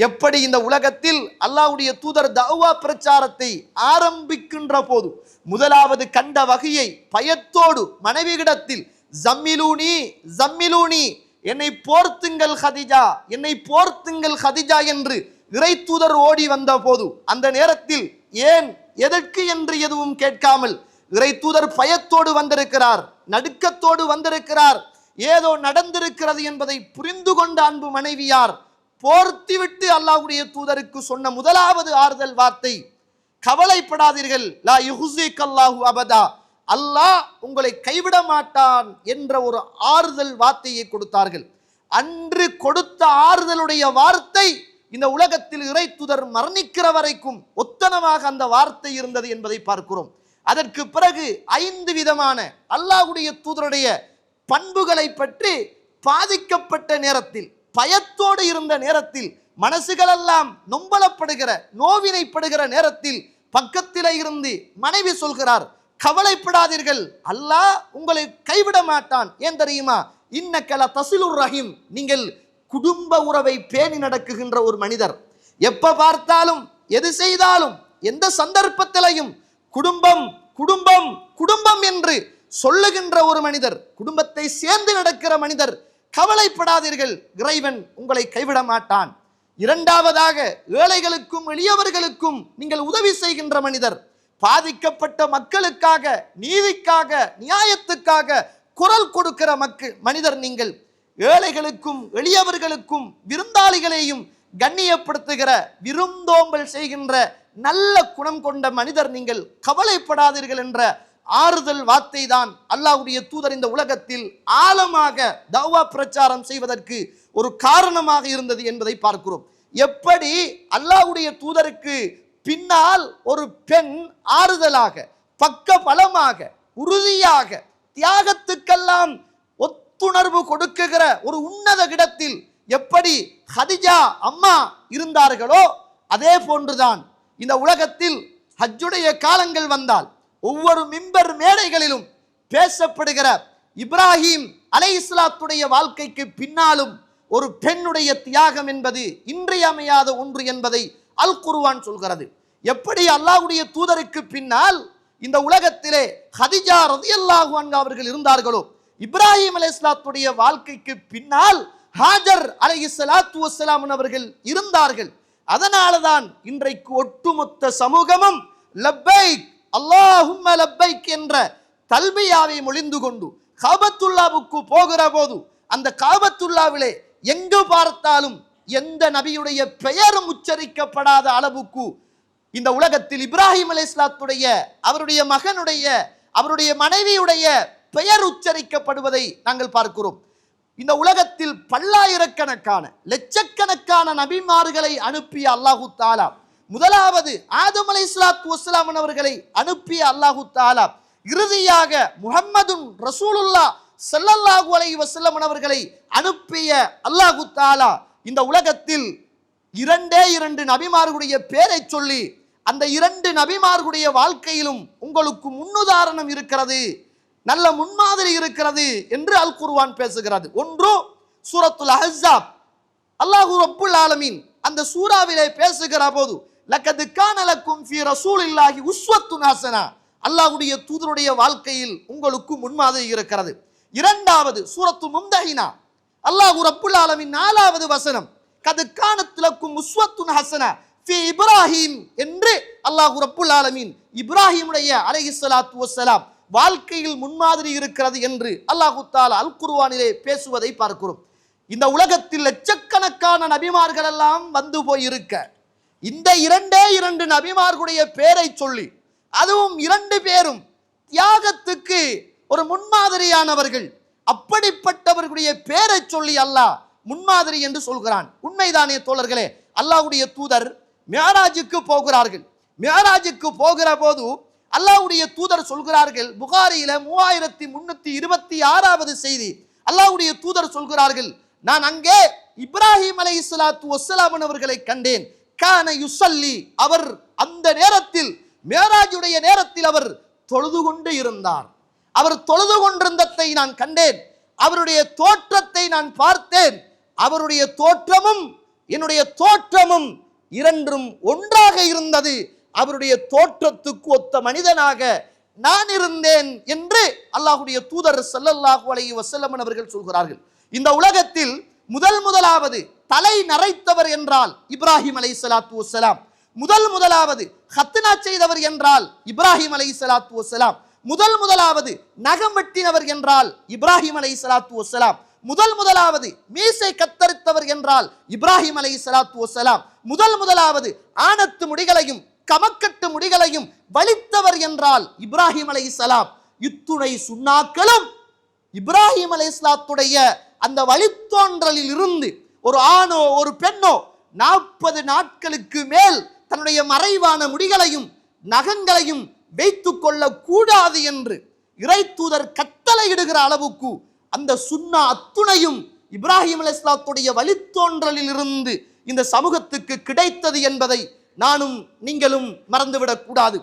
எப்படி இந்த உலகத்தில் அல்லாவுடைய தூதர் தௌவா பிரச்சாரத்தை ஆரம்பிக்கின்ற போது முதலாவது கண்ட வகையை பயத்தோடு மனைவியிடத்தில் ஜம்மிலூனி ஜம்மிலூனி என்னை போர்த்துங்கள் ஹதிஜா என்னை போர்த்துங்கள் ஹதிஜா என்று இறை தூதர் ஓடி வந்த போது அந்த நேரத்தில் ஏன் எதற்கு என்று எதுவும் கேட்காமல் இறை தூதர் பயத்தோடு வந்திருக்கிறார் நடுக்கத்தோடு வந்திருக்கிறார் ஏதோ நடந்திருக்கிறது என்பதை புரிந்து கொண்ட அன்பு மனைவியார் போர்த்திவிட்டு அல்லாஹ்வுடைய தூதருக்கு சொன்ன முதலாவது ஆறுதல் வார்த்தை கவலைப்படாதீர்கள். லா யுஹ்ஸிக் அல்லாஹு அபதா. அல்லாஹ் உங்களை கைவிட மாட்டான் என்ற ஒரு ஆறுதல் வார்த்தையை கொடுத்தார்கள். அன்று கொடுத்த ஆறுதலுடைய வார்த்தை இந்த உலகத்தில் இறை தூதர் மரணிக்கிற வரைக்கும் ஒத்தனமாக அந்த வார்த்தை இருந்தது என்பதை பார்க்கிறோம். அதற்கு பிறகு ஐந்து விதமான அல்லாஹுடைய தூதருடைய பண்புகளை பற்றி பாதிக்கப்பட்ட நேரத்தில் பயத்தோடு இருந்த நேரத்தில் மனசுகளெல்லாம் நொம்பலப்படுகிற நோவினைப்படுகிற நேரத்தில் பக்கத்திலே இருந்து மனைவி சொல்கிறார் கவலைப்படாதீர்கள் அல்லாஹ் உங்களை கைவிட மாட்டான். ஏன் தெரியுமா? இன்னக்கல தசிலுர் ரஹீம் நீங்கள் குடும்ப உறவை பேணி நடக்குகின்ற ஒரு மனிதர். எப்ப பார்த்தாலும் எது செய்தாலும் எந்த சந்தர்ப்பத்திலையும் குடும்பம் குடும்பம் குடும்பம் என்று சொல்லுகின்ற ஒரு மனிதர் குடும்பத்தை சேர்ந்து நடக்கிற மனிதர் கவலைப்படாதீர்கள். இறைவன் உங்களை கைவிட மாட்டான். இரண்டாவதாக ஏழைகளுக்கும் எளியவர்களுக்கும் நீங்கள் உதவி செய்கின்ற மனிதர். பாதிக்கப்பட்ட மக்களுக்காக நீதிக்காக நியாயத்துக்காக குரல் கொடுக்கிற மக்கு மனிதர் நீங்கள். ஏழைகளுக்கும் எளியவர்களுக்கும் விருந்தாளிகளையும் கண்ணியப்படுத்துகிற விருந்தோம்பல் செய்கின்ற நல்ல குணம் கொண்ட மனிதர் நீங்கள். கவலைப்படாதீர்கள் என்ற ஆறுதல் வார்த்தை தான் அல்லாஹுடைய தூதர் இந்த உலகத்தில் ஆழமாக தௌவா பிரச்சாரம் செய்வதற்கு ஒரு காரணமாக இருந்தது என்பதை பார்க்கிறோம். எப்படி அல்லாஹுடைய தூதருக்கு பின்னால் ஒரு பெண் ஆறுதலாக பக்க பலமாக உறுதியாக தியாகத்துக்கெல்லாம் ஒத்துணர்வு கொடுக்குகிற ஒரு உன்னத இடத்தில் எப்படி ஹதிஜா அம்மா இருந்தார்களோ அதே போன்றுதான் இந்த உலகத்தில் ஹஜ்ஜுடைய காலங்கள் வந்தால் ஒவ்வொரு மிம்பர் மேடைகளிலும் பேசப்படுகிற இப்ராஹிம் அலை இஸ்லாத்துடைய வாழ்க்கைக்கு பின்னாலும் ஒரு பெண்ணுடைய தியாகம் என்பது இன்றியமையாத ஒன்று என்பதை அல் குருவான் சொல்கிறது. எப்படி அல்லாஹ்வுடைய தூதருக்கு பின்னால் இந்த உலகத்திலே ஹதிஜா ரதியல்லாஹு அன்ஹா அவர்கள் இருந்தார்களோ இப்ராஹிம் அலைஹிஸ்ஸலாத்துடைய வாழ்க்கைக்கு பின்னால் ஹாஜர் அலை இஸ்லாத்து வசலாமன் அவர்கள் இருந்தார்கள். அதனால தான் இன்றைக்கு ஒட்டுமொத்த சமூகமும் லப்பைக் அல்லாஹும் லப்பைக் என்ற தல்பியாவை மொழிந்து கொண்டு காபத்துல்லாவுக்கு போகிற போது அந்த காபத்துல்லாவிலே எங்கு பார்த்தாலும் எந்த நபியுடைய பெயரும் உச்சரிக்கப்படாத அளவுக்கு இந்த உலகத்தில் இப்ராஹிம் அலைஹிஸ்ஸலாத்துடைய அவருடைய மகனுடைய அவருடைய மனைவியுடைய பெயர் உச்சரிக்கப்படுவதை நாங்கள் பார்க்கிறோம். இந்த உலகத்தில் பல்லாயிரக்கணக்கான லட்சக்கணக்கான நபிமார்களை அனுப்பிய அல்லாஹு தாலா முதலாவது ஆதம் அலை இஸ்லாத்து வஸ்லாம் அவர்களை அனுப்பிய அல்லாஹு தாலா இறுதியாக முகம்மதுன் ரசூலுல்லா செல்லல்லாஹு அலை வசல்லமன் அவர்களை அனுப்பிய அல்லாஹு தாலா இந்த உலகத்தில் இரண்டே இரண்டு நபிமார்களுடைய பேரை சொல்லி அந்த இரண்டு நபிமார்களுடைய வாழ்க்கையிலும் உங்களுக்கு முன்னுதாரணம் இருக்கிறது நல்ல முன்மாதிரி இருக்கிறது என்று அல் குர்வான் பேசுகிறது. ஒன்று சூரத்துல் அஹாப் அல்லாஹு ரப்புல் ஆலமீன் அந்த சூறாவிலே பேசுகிற போது லக்கது கானலக்கும் ஃபி ரசூல் இல்லாஹி உஸ்வத்துன் ஹஸனா அல்லாஹுடைய தூதருடைய வாழ்க்கையில் உங்களுக்கு முன்மாதிரி இருக்கிறது. இரண்டாவது சூரத்து மும்தஹினா. அல்லாஹு ரப்புல் ஆலமின் நாலாவது வசனம். கது கானத்துலக்கும் உஸ்வத்துன் ஹசனா ஃபி இப்ராஹிம் என்று அல்லாஹு ரப்புல் ஆலமின் இப்ராஹிமுடைய அலஹி சலாத்து வசலாம் வாழ்க்கையில் முன்மாதிரி இருக்கிறது என்று அல்லாஹு தாலா அல் குருவானிலே பேசுவதை பார்க்கிறோம். இந்த உலகத்தில் லட்சக்கணக்கான நபிமார்கள் எல்லாம் வந்து போயிருக்க. இந்த இரண்டே இரண்டு நபிமார்களுடைய பேரை சொல்லி அதுவும் இரண்டு பேரும் தியாகத்துக்கு ஒரு முன்மாதிரியானவர்கள் அப்படிப்பட்டவர்களுடைய பேரை சொல்லி அல்லாஹ் முன்மாதிரி என்று சொல்கிறான். உண்மைதானே தோழர்களே அல்லாஹுடைய தூதர் மியாராஜுக்கு போகிறார்கள். மியாராஜுக்கு போகிற போது அல்லாஹுடைய தூதர் சொல்கிறார்கள் புகாரியில மூவாயிரத்தி முன்னூத்தி இருபத்தி ஆறாவது செய்தி அல்லாஹ்வுடைய தூதர் சொல்கிறார்கள் நான் அங்கே இப்ராஹிம் அலை இஸ்லாத்து வஸ்ஸலாமன் அவர்களை கண்டேன். கான யுசல்லி. அவர் அந்த நேரத்தில் மேராஜுடைய நேரத்தில் அவர் தொழுது கொண்டு இருந்தார். அவர் தொழுது கொண்டிருந்ததை நான் கண்டேன். அவருடைய தோற்றத்தை நான் பார்த்தேன். அவருடைய தோற்றமும் என்னுடைய தோற்றமும் இரண்டும் ஒன்றாக இருந்தது. அவருடைய தோற்றத்துக்கு ஒத்த மனிதனாக நான் இருந்தேன் என்று அல்லாஹுடைய தூதர் செல்லல்லாஹு அலைஹி வசல்லமன் அவர்கள் சொல்கிறார்கள். இந்த உலகத்தில் முதல் முதலாவது தலை நரைத்தவர் என்றால் இப்ராஹிம் அலை சலாத்து வஸ்ஸலாம். முதல் முதலாவது ஹத்னா செய்தவர் என்றால் இப்ராஹிம் அலைஹிஸ்ஸலாத்து வஸ்ஸலாம். முதல் முதலாவது நகம் வெட்டினவர் என்றால் இப்ராஹிம் அலை சலாத்து வஸ்ஸலாம். முதல் முதலாவது மீசை கத்தரித்தவர் என்றால் இப்ராஹிம் அலை சலாத்து வஸ்ஸலாம். முதல் முதலாவது ஆணத்து முடிகளையும் கமக்கட்டு முடிகளையும் வலித்தவர் என்றால் இப்ராஹிம் அலைஹிஸ்ஸலாம். இத்துணை சுண்ணாக்களும் இப்ராஹிம் அலைஹிஸ்ஸலாத்துடைய அந்த வழித்தோன்றலில் இருந்து ஒரு ஆணோ ஒரு பெண்ணோ நாற்பது நாட்களுக்கு மேல் தன்னுடைய மறைவான முடிகளையும் நகங்களையும் வைத்து கூடாது என்று இறை தூதர் கட்டளையிடுகிற அளவுக்கு அந்த சுண்ணா அத்துணையும் இப்ராஹிம் அலைஹிஸ்ஸலாத்துடைய வழித்தோன்றலில் இருந்து இந்த சமூகத்துக்கு கிடைத்தது என்பதை நானும் நீங்களும் மறந்துவிடக் கூடாது